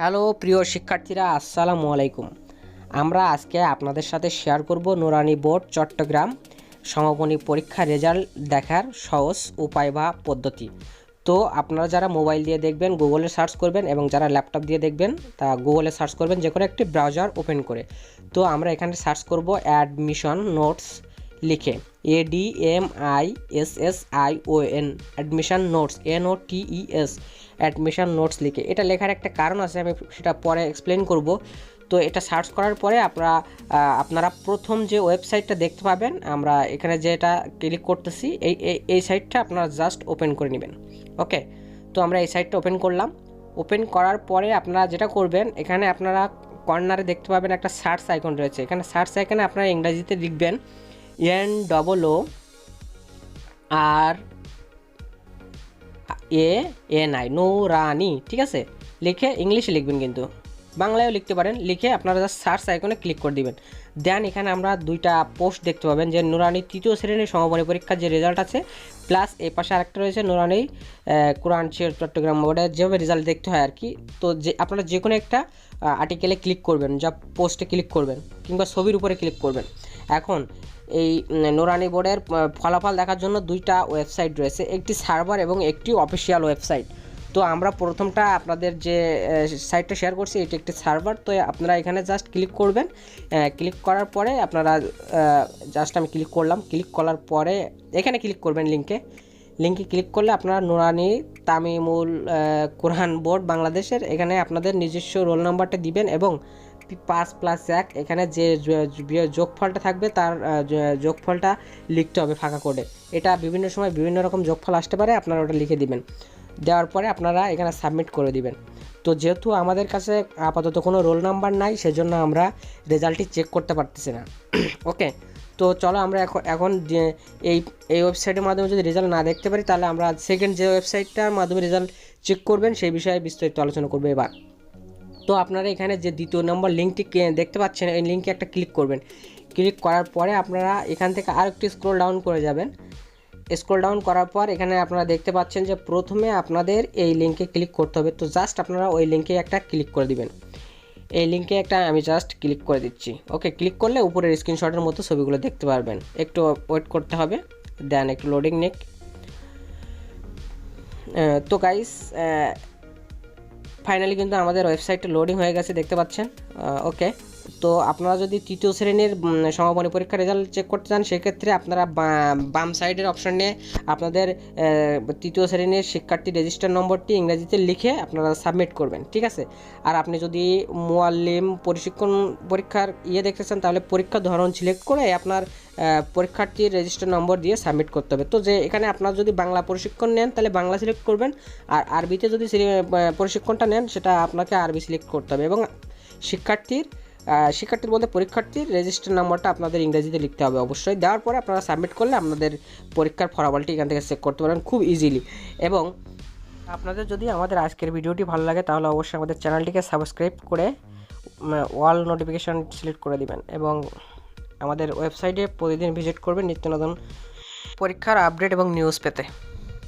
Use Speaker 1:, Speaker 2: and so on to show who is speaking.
Speaker 1: Hello, প্রিয় শিক্ষার্থীরা, আসসালামু আলাইকুম। আমরা আজকে আপনাদের সাথে শেয়ার করব নুরানি বোর্ড, চট্টগ্রাম সমাপনী পরীক্ষা রেজাল্ট দেখার সহজ উপায় বা পদ্ধতি। তো আপনারা যারা মোবাইল দিয়ে দেখবেন গুগলে সার্চ করবেন এবং যারা ল্যাপটপ দিয়ে দেখবেন তা গুগলে সার্চ করবেন যে কোনো একটি ব্রাউজার ওপেন করে। তো আমরা এখানে সার্চ করব অ্যাডমিশন নোটস লিখে। A D M I S S I O N admission notes N O T E S admission notes লিখে। এটা লেখার একটা কারণ আছে, আমি সেটা পরে এক্সপ্লেন করব। তো এটা সার্চ করার পরে আপনারা আপনারা প্রথম যে ওয়েবসাইটটা দেখতে পাবেন, আমরা এখানে যেটা ক্লিক করতেছি, এই- এই সাইটটা আপনারা জাস্ট ওপেন করে নেবেন। ওকে তো আমরা এই সাইটটা ওপেন করলাম। ওপেন করার পরে আপনারা যেটা করবেন, এখানে আপনারা কর্নারে দেখতে পাবেন একটা সার্চ আইকন রয়েছে। এখানে সার্চ আইকনে আপনারা ইংরাজিতে লিখবেন N double O R A N I Noorani ঠিক আছে? লিখে ইংলিশে লিখবেন কিন্তু। বাংলায়ও লিখতে পারেন। লিখে আপনারা জাস্ট সার্চ আইকনে ক্লিক করে দিবেন। দেন এখানে আমরা দুইটা পোস্ট দেখতে পাবেন যে নুরানি তৃতীয় শ্রেণির সমাপনী পরীক্ষার যে রেজাল্ট আছে প্লাস এই পাশে আরেকটা রয়েছে নুরানি কোরআন, শির, চট্টগ্রাম বোর্ডের যেভাবে রেজাল্ট দেখতে হয় আর কি। তো যে আপনারা যে কোনো একটা আর্টিকেলে ক্লিক করবেন যা পোস্টে ক্লিক করবেন, কিংবা ছবির উপরে ক্লিক করবেন। এখন এই নুরানি বোর্ডের ফলাফল দেখার জন্য দুইটা ওয়েবসাইট রয়েছে। একটি সার্ভার এবং একটি অফিসিয়াল ওয়েবসাইট। তো আমরা প্রথমটা আপনাদের যে সাইটটা শেয়ার করছি এটি একটি সার্ভার। তো আপনারা এখানে জাস্ট ক্লিক করবেন। ক্লিক করার পরে আপনারা জাস্ট আমি ক্লিক করলাম। ক্লিক করার পরে এখানে ক্লিক করবেন লিঙ্কে লিঙ্কে ক্লিক করলে আপনারা নুরানি তামিমুল আহ, কোরআন বোর্ড বাংলাদেশের এখানে আপনাদের নিজস্ব রোল নাম্বারটা দিবেন এবং পাঁচ প্লাস এক, এখানে যে যোগফলটা থাকবে তার যোগফলটা লিখতে হবে ফাঁকা কোডে। এটা বিভিন্ন সময় বিভিন্ন রকম যোগফল আসতে পারে, আপনারা ওটা লিখে দিবেন। দেওয়ার পরে আপনারা এখানে সাবমিট করে দিবেন। তো যেহেতু আমাদের কাছে আপাতত কোনো রোল নাম্বার নাই, সেজন্য আমরা রেজাল্টটি চেক করতে পারতেছি না। ওকে তো চলো আমরা এখন এখন এই এই ওয়েবসাইটের মাধ্যমে যদি রেজাল্ট না দেখতে পারি, তাহলে আমরা সেকেন্ড যে ওয়েবসাইটটার মাধ্যমে রেজাল্ট চেক করবেন, সেই বিষয়ে বিস্তারিত আলোচনা করব এবার। তো আপনারা এখানে যে দ্বিতীয় নম্বর লিঙ্কটি দেখতে পাচ্ছেন, এই লিঙ্কে একটা ক্লিক করবেন। ক্লিক করার পরে আপনারা এখান থেকে আর একটু স্ক্রল ডাউন করে যাবেন। স্ক্রল ডাউন করার পর এখানে আপনারা দেখতে পাচ্ছেন যে প্রথমে আপনাদের এই লিঙ্কে ক্লিক করতে হবে। তো জাস্ট আপনারা ওই লিঙ্কে একটা ক্লিক করে দিবেন। এই লিঙ্কে একটা আমি জাস্ট ক্লিক করে দিচ্ছি। ওকে, ক্লিক করলে উপরের স্ক্রিনশটের মতো ছবিগুলো দেখতে পারবেন। একটু ওয়েট করতে হবে, দেন একটু লোডিং নেক। তো গাইস ফাইনালি কিন্তু আমাদের ওয়েবসাইটটা লোডিং হয়ে গেছে দেখতে পাচ্ছেন? ওকে তো আপনারা যদি তৃতীয় শ্রেণির সমাপনী পরীক্ষার রেজাল্ট চেক করতে চান, সেক্ষেত্রে আপনারা বাম সাইডের অপশন নিয়ে আপনাদের তৃতীয় শ্রেণির শিক্ষার্থী রেজিস্টার নম্বরটি ইংরেজিতে লিখে আপনারা সাবমিট করবেন, ঠিক আছে? আর আপনি যদি মোয়াল্লিম প্রশিক্ষণ পরীক্ষার ইয়ে দেখতে চান, তাহলে পরীক্ষার ধরন সিলেক্ট করে আপনার পরীক্ষার্থীর রেজিস্টার নম্বর দিয়ে সাবমিট করতে হবে। তো যে এখানে আপনার যদি বাংলা প্রশিক্ষণ নেন, তাহলে বাংলা সিলেক্ট করবেন, আর আরবিতে যদি প্রশিক্ষণটা নেন, সেটা আপনাকে আরবি সিলেক্ট করতে হবে এবং শিক্ষার্থীর শিক্ষার্থীর বলতে পরীক্ষার্থীর রেজিস্টার নাম্বারটা আপনাদের ইংরেজিতে লিখতে হবে অবশ্যই। দেওয়ার পরে আপনারা সাবমিট করলে আপনাদের পরীক্ষার ফলাফলটি এখান থেকে চেক করতে পারেন খুব ইজিলি এবং আপনাদের যদি আমাদের আজকের ভিডিওটি ভালো লাগে, তাহলে অবশ্যই আমাদের চ্যানেলটিকে সাবস্ক্রাইব করে ওয়াল নোটিফিকেশান সিলেক্ট করে দিবেন। এবং আমাদের ওয়েবসাইটে প্রতিদিন ভিজিট করবেন নিত্য নতুন পরীক্ষার আপডেট এবং নিউজ পেতে।